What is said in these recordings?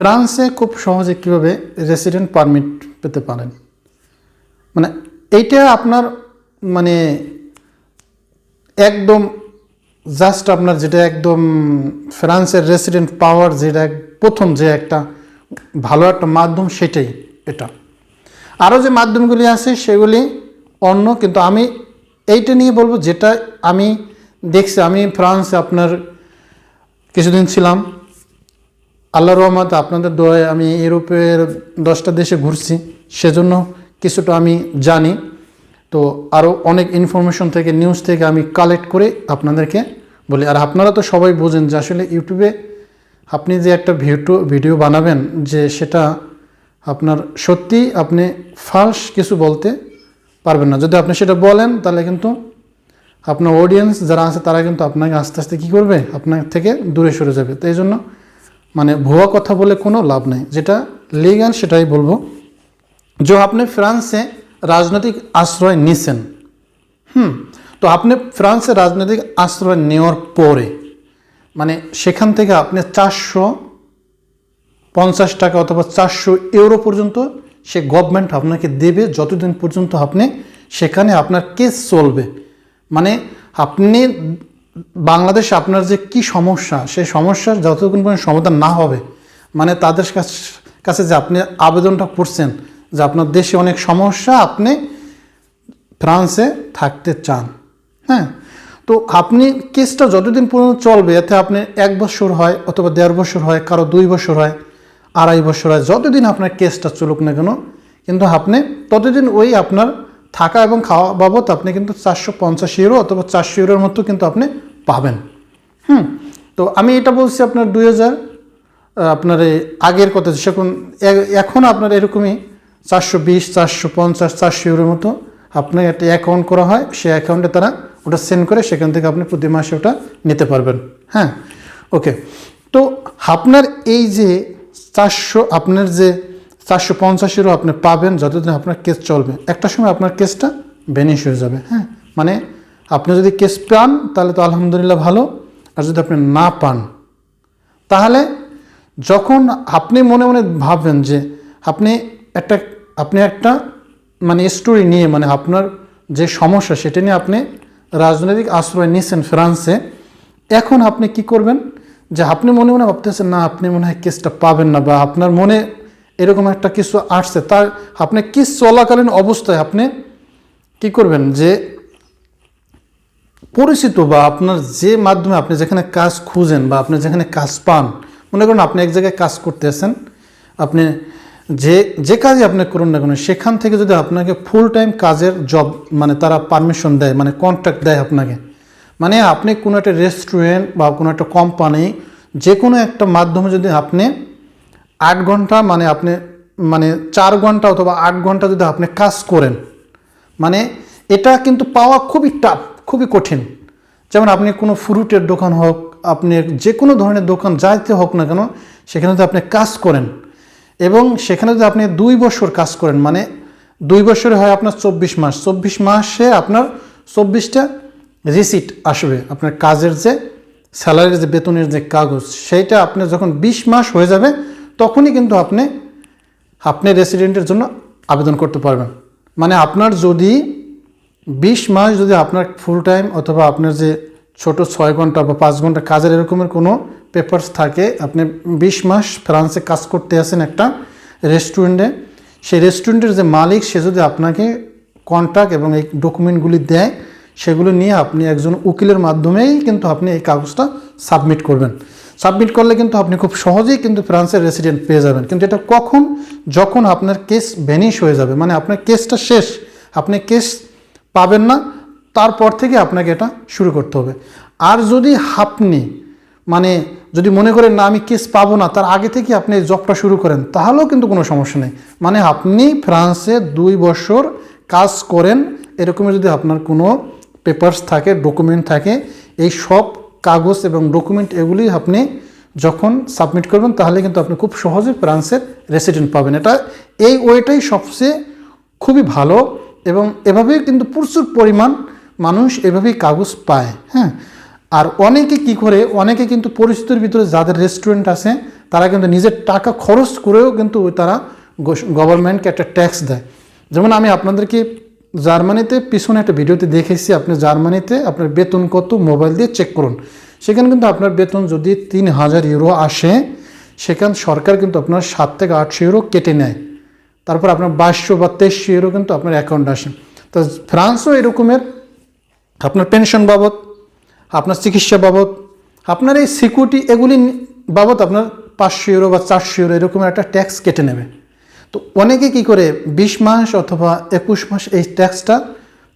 ফ্রান্সে খুব সহজে কীভাবে রেসিডেন্ট পারমিট পেতে পারেন? মানে এইটা আপনার মানে একদম জাস্ট আপনার যেটা একদম ফ্রান্সের রেসিডেন্ট পাওয়ার যেটা প্রথম যে একটা ভালো একটা মাধ্যম সেটাই এটা। আরও যে মাধ্যমগুলি আছে সেগুলি অন্য, কিন্তু আমি এইটা নিয়ে বলব যেটা আমি দেখছি। আমি ফ্রান্সে আপনার কিছুদিন ছিলাম আল্লাহ রহমত, আপনাদের দোয়ায় আমি ইউরোপের দশটা দেশে ঘুরছি, সেজন্য কিছুটা আমি জানি। তো আরও অনেক ইনফরমেশন থেকে নিউজ থেকে আমি কালেক্ট করে আপনাদেরকে বলি। আর আপনারা তো সবাই বোঝেন যে আসলে ইউটিউবে আপনি যে একটা ভিডিও ভিডিও বানাবেন যে সেটা আপনার সত্যি আপনি ফালস কিছু বলতে পারবেন না। যদি আপনি সেটা বলেন, তাহলে কিন্তু আপনার অডিয়েন্স যারা আছে, তারা কিন্তু আপনাকে আস্তে আস্তে কী করবে? আপনার থেকে দূরে সরে যাবে। তো এই জন্য মানে ভুয়া কথা বলে কোনো লাভ নেই। যেটা লিগাল সেটাই বলব। যে আপনি ফ্রান্সে রাজনৈতিক আশ্রয় নিছেন, হুম, তো আপনি ফ্রান্সে রাজনৈতিক আশ্রয় নেওয়ার পরে মানে সেখান থেকে আপনি চারশো পঞ্চাশ টাকা অথবা চারশো ইউরো পর্যন্ত সে গভর্নমেন্ট আপনাকে দেবে, যতদিন পর্যন্ত আপনি সেখানে আপনার কেস চলবে। মানে আপনি বাংলাদেশে আপনার যে কি সমস্যা, সেই সমস্যার যতক্ষণ পর্যন্ত সমাধান না হবে মানে তাদের কাছ- যে আপনি আবেদনটা করছেন, যে আপনার দেশে অনেক সমস্যা, আপনি ফ্রান্সে থাকতে চান। হ্যাঁ? তো আপনি কেসটা যতদিন পর্যন্ত চলবে, এতে আপনি এক বছর হয় অথবা দেড় বছর হয়, কারও দুই বছর হয়, আড়াই বছর হয়, যতদিন আপনার কেসটা চলুক না কেন, কিন্তু আপনি ততদিন ওই আপনার থাকা এবং খাওয়া বাবদ আপনি কিন্তু চারশো পঞ্চাশ ইউরো অথবা চারশো ইউরোর মতো কিন্তু আপনি পাবেন। হুম, তো আমি এটা বলছি আপনার দুই হাজার আপনার এই আগের কথা সেখন এখন আপনার এরকমই চারশো বিশ, চারশো পঞ্চাশ, চারশো ইউরোর মতো আপনার একটা অ্যাকাউন্ট করা হয়। সেই অ্যাকাউন্টে তারা ওটা সেন্ড করে সেখান থেকে আপনি প্রতি মাসে ওটা নিতে পারবেন। হ্যাঁ ওকে। তো আপনার এই যে চারশো, আপনার যে চারশো পঞ্চাশ ইউরো আপনি পাবেন, যতদিন আপনার কেস চলবে, একটা সময় আপনার কেসটা বেনিশ হয়ে যাবে। হ্যাঁ মানে আপনি যদি কেস পান, তাহলে তো আলহামদুলিল্লাহ ভালো। আর যদি আপনি না পান, তাহলে যখন আপনি মনে মনে ভাববেন যে আপনি একটা আপনি একটা মানে স্টোরি নিয়ে মানে আপনার যে সমস্যা, সেটা নিয়ে আপনি রাজনৈতিক আশ্রয় নিয়েছেন ফ্রান্সে, এখন আপনি কি করবেন? যে আপনি মনে মনে ভাবতেছেন, না, আপনি মনে হয় কেসটা পাবেন না বা আপনার মনে এরকম একটা কিছু আসছে। তার, আপনি কেস চলাকালীন অবস্থায় আপনি কি করবেন? যে পরিচিত বা আপনার যে মাধ্যমে আপনি যেখানে কাজ খুঁজেন বা আপনি যেখানে কাজ পান, মনে করুন আপনি এক জায়গায় কাজ করতে করতেছেন আপনি যে যে কাজই আপনি করুন না কেন, সেখান থেকে যদি আপনাকে ফুল টাইম কাজের জব মানে তারা পারমিশন দেয় মানে কন্ট্রাক্ট দেয় আপনাকে মানে আপনি কোনো একটা রেস্টুরেন্ট বা কোনো একটা কোম্পানি যে কোনো একটা মাধ্যমে যদি আপনি আট ঘণ্টা মানে আপনি মানে চার ঘণ্টা অথবা আট ঘণ্টা যদি আপনি কাজ করেন মানে এটা কিন্তু পাওয়া খুবই টাফ খুবই কঠিন। যেমন আপনি কোনো ফ্রুটের দোকান হোক, আপনি যে কোনো ধরনের দোকান যাইতে হোক না কেন, সেখানে যদি আপনি কাজ করেন এবং সেখানে যদি আপনি দুই বছর কাজ করেন মানে দুই বছরে হয় আপনার চব্বিশ মাস, চব্বিশ মাসে আপনার চব্বিশটা রিসিট আসবে। আপনার কাজের যে স্যালারির যে বেতনের যে কাগজ, সেইটা আপনি যখন বিশ মাস হয়ে যাবে, তখনই কিন্তু আপনি আপনি রেসিডেন্টের জন্য আবেদন করতে পারবেন। মানে আপনার যদি বিশ মাস যদি আপনার ফুল টাইম অথবা আপনার যে ছোট ছয় ঘণ্টা বা পাঁচ ঘণ্টা কাজের এরকমের কোনো পেপারস থাকে, আপনি বিশ মাস ফ্রান্সে কাজ করতে আসেন একটা রেস্টুরেন্টে সেই রেস্টুরেন্টের যে মালিক, সে যদি আপনাকে কন্ট্যাক্ট এবং এই ডকুমেন্টগুলি দেয়, সেগুলো নিয়ে আপনি একজন উকিলের মাধ্যমেই কিন্তু আপনি এই কাগজটা সাবমিট করবেন। সাবমিট করলে কিন্তু আপনি খুব সহজেই কিন্তু ফ্রান্সের রেসিডেন্ট পেয়ে যাবেন। কিন্তু এটা কখন? যখন আপনার কেস ভ্যানিশ হয়ে যাবে। মানে আপনার কেসটা শেষ। আপনি কেস পাবেন না, তারপর থেকে আপনাকে এটা শুরু করতে হবে। আর যদি আপনি মানে যদি মনে করেন, না, আমি কেস পাবো না, তার আগে থেকে আপনি এই জবটা শুরু করেন, তাহলেও কিন্তু কোনো সমস্যা নেই। মানে আপনি ফ্রান্সে দুই বছর কাজ করেন এরকমের যদি আপনার কোনো পেপারস থাকে ডকুমেন্ট থাকে, এই সব কাগজ এবং ডকুমেন্ট এগুলি আপনি যখন সাবমিট করবেন, তাহলে কিন্তু আপনি খুব সহজে ফ্রান্সের রেসিডেন্ট পাবেন। এটা এই ওয়েটাই সবচেয়ে খুবই ভালো এবং এভাবেই কিন্তু প্রচুর পরিমাণ মানুষ এভাবেই কাগজ পায় হ্যাঁ? আর অনেকে কি করে, অনেকে কিন্তু পরিস্থিতির ভিতরে যাদের রেস্টুরেন্ট আছে, তারা কিন্তু নিজের টাকা খরচ করেও কিন্তু তারা গভর্নমেন্টকে একটা ট্যাক্স দেয়। যেমন আমি আপনাদেরকে জার্মানিতে পিছনে একটা ভিডিওতে দেখেছি, আপনি জার্মানিতে আপনার বেতন কত, মোবাইল দিয়ে চেক করুন। সেখানে কিন্তু আপনার বেতন যদি তিন হাজার ইউরো আসে, সেখান সরকার কিন্তু আপনার সাত থেকে আটশো ইউরো কেটে নেয়। তারপর আপনার বাইশশো বা তেইশশো ইউরো কিন্তু আপনার অ্যাকাউন্ট আসে। তো ফ্রান্সও এরকমের আপনার পেনশন বাবদ, আপনার চিকিৎসা বাবদ, আপনার এই সিকিউরিটি এগুলি বাবদ আপনার পাঁচশো ইউরো বা চারশো ইউরো এরকম একটা ট্যাক্স কেটে নেবে। তো অনেকে কি করে, বিশ মাস অথবা একুশ মাস এই ট্যাক্সটা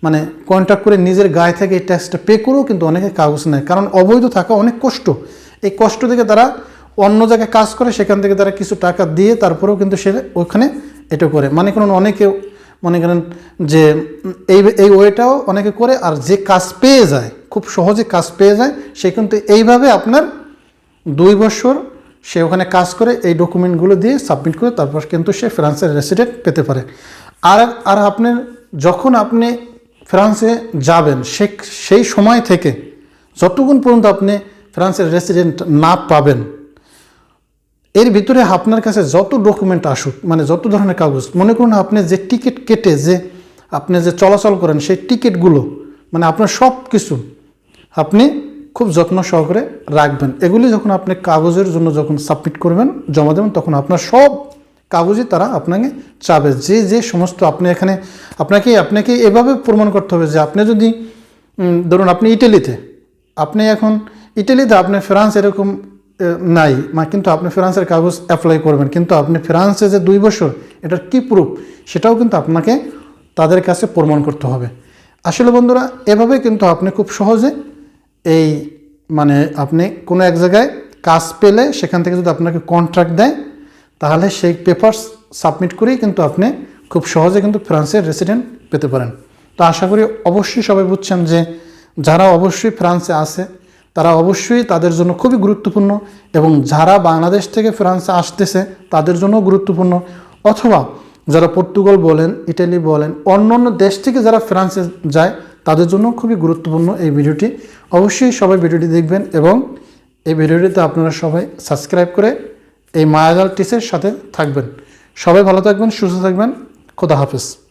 মানে কন্ট্যাক্ট করে নিজের গায়ে থেকে এই ট্যাক্সটা পে করেও কিন্তু অনেকে কাগজ নেয়। কারণ অবৈধ থাকা অনেক কষ্ট। এই কষ্ট থেকে তারা অন্য জায়গায় কাজ করে, সেখান থেকে তারা কিছু টাকা দিয়ে তারপরেও কিন্তু সে ওখানে এটা করে। মানে কারণ অনেকে মনে করেন যে এই এই ওয়েটাও অনেকে করে আর যে কাজ পেয়ে যায়, খুব সহজে কাজ পেয়ে যায়, সে কিন্তু এইভাবে আপনার দুই বছর সে ওখানে কাজ করে, এই ডকুমেন্টগুলো দিয়ে সাবমিট করে তারপর কিন্তু সে ফ্রান্সের রেসিডেন্ট পেতে পারে। আর আর আপনার যখন আপনি ফ্রান্সে যাবেন, সে, সেই সময় থেকে যতক্ষণ পর্যন্ত আপনি ফ্রান্সের রেসিডেন্ট না পাবেন এর ভিতরে আপনার কাছে যত ডকুমেন্ট আসুক মানে যত ধরনের কাগজ, মনে করুন আপনি যে টিকিট কেটে যে আপনি যে চলাচল করেন, সেই টিকিটগুলো মানে আপনার সব কিছু আপনি খুব যত্ন সহকারে রাখবেন। এগুলি যখন আপনি কাগজের জন্য যখন সাবমিট করবেন, জমা দেবেন, তখন আপনার সব কাগজই তারা আপনাকে চাবে। যে যে সমস্ত আপনি এখানে, আপনাকে আপনাকে এভাবে প্রমাণ করতে হবে যে আপনি যদি ধরুন আপনি ইটালিতে, আপনি এখন ইটালিতে আপনি ফ্রান্স এরকম নাই। কিন্তু আপনি ফ্রান্সের কাগজ অ্যাপ্লাই করবেন। কিন্তু আপনি ফ্রান্সে যে দুই বছর, এটার কি প্রুফ সেটাও কিন্তু আপনাকে তাদের কাছে প্রমাণ করতে হবে। আসলে বন্ধুরা, এভাবে কিন্তু আপনি খুব সহজে এই মানে আপনি কোনো এক জায়গায় কাজ পেলে, সেখান থেকে যদি আপনাকে কন্ট্রাক্ট দেয়, তাহলে সেই পেপারস সাবমিট করেই কিন্তু আপনি খুব সহজে কিন্তু ফ্রান্সের রেসিডেন্ট পেতে পারেন। তো আশা করি অবশ্যই সবাই বুঝছেন যে, যারা অবশ্যই ফ্রান্সে আছে তারা অবশ্যই তাদের জন্য খুবই গুরুত্বপূর্ণ এবং যারা বাংলাদেশ থেকে ফ্রান্সে আসতেছে, তাদের জন্য গুরুত্বপূর্ণ। অথবা যারা পর্তুগাল বলেন, ইটালি বলেন, অন্য অন্য দেশ থেকে যারা ফ্রান্সে যায়, তাদের জন্য খুবই গুরুত্বপূর্ণ এই ভিডিওটি। অবশ্যই সবাই ভিডিওটি দেখবেন এবং এই ভিডিওটিতে আপনারা সবাই সাবস্ক্রাইব করে এই মায়াজাল টিসের সাথে থাকবেন। সবাই ভালো থাকবেন, সুস্থ থাকবেন। খোদা হাফেজ।